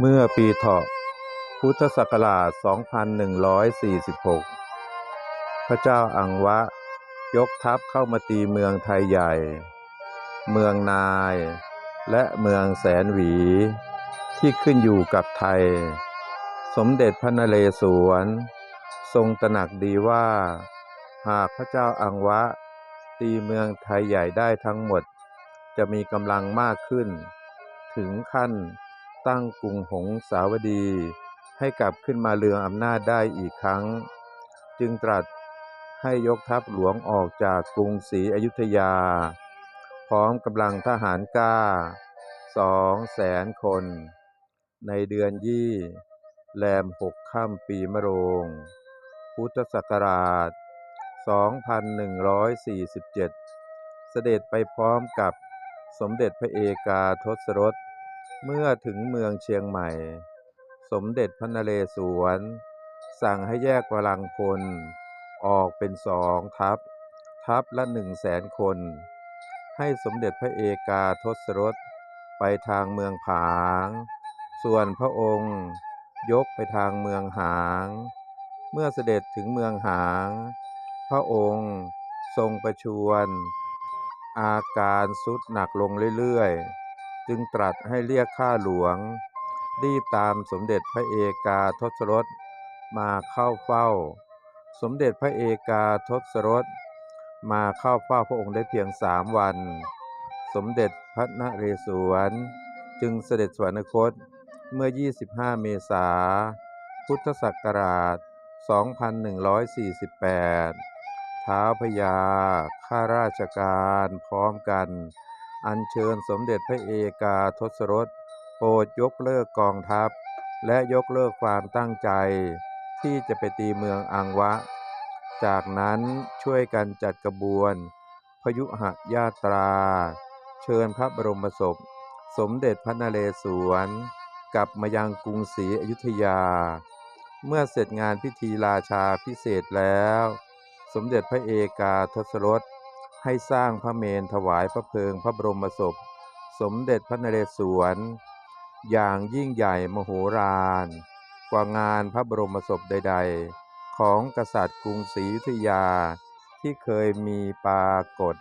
เมื่อปีเถาะพุทธศักราช 2146 พระเจ้าอังวะ ยกทัพเข้ามาตีเมืองไทยใหญ่ เมืองนาย และเมืองแสนหวี ที่ขึ้นอยู่กับไทย สมเด็จพระนเรศวร ทรงตระหนักดีว่า หากพระเจ้าอังวะ ตีเมืองไทยใหญ่ได้ทั้งหมด จะมีกำลังมากขึ้น ถึงขั้น ตั้งกรุงหงสาวดี ให้กลับขึ้นมาเรืองอำนาจได้อีกครั้ง จึงตรัสให้ยกทัพหลวงออกจากกรุงศรีอยุธยา พร้อมกำลังทหารกล้าสองแสนคน ในเดือนยี่แรมหกค่ำปีมะโรง พุทธศักราช 2147 เสด็จไปพร้อมกับสมเด็จพระเอกาทศรถ เมื่อถึงเมืองเชียงใหม่ สมเด็จพระนเรศวร สั่งให้แยกกำลังพล ออกเป็นสองทัพ ทัพละหนึ่งแสนคน ให้สมเด็จพระเอกาทศรถไปทางเมืองผาง ส่วนพระองค์ยกไปทางเมืองหาง เมื่อเสด็จถึงเมืองหาง พระองค์ทรงประชวร อาการสุดหนักลงเรื่อยๆ จึงตรัสให้เรียกข้าหลวง รีบตามสมเด็จพระเอกาทศรถมาเข้าเฝ้า สมเด็จพระเอกาทศรถมาเข้าเฝ้าพระองค์ได้เพียงสามวัน สมเด็จพระนเรศวร จึงเสด็จสวรรคตเมื่อ 25 เมษาพุทธศักราช 2148 ท้าพญาข้าราชการพร้อมกัน อัญเชิญสมเด็จพระเอกาทศรถโปรดยกเลิกกองทัพ และยกเลิกความตั้งใจ ที่จะไปตีเมืองอังวะ จากนั้นช่วยกันจัดกระบวน พยุหญาตรา เชิญพระบรมศพ สมเด็จพระนเรศวร กลับมายังกรุงศรีอยุธยา เมื่อเสร็จงานพิธีราชาพิเศษแล้ว สมเด็จพระเอกาทศรถ ให้สร้างพระเมรุถวายพระเพลิงพระบรมศพ สมเด็จพระนเรศวร อย่างยิ่งใหญ่มโหฬารกว่างานพระบรมศพใด ๆ ของกษัตริย์กรุงศรีอยุธยาที่เคยมีปรากฏ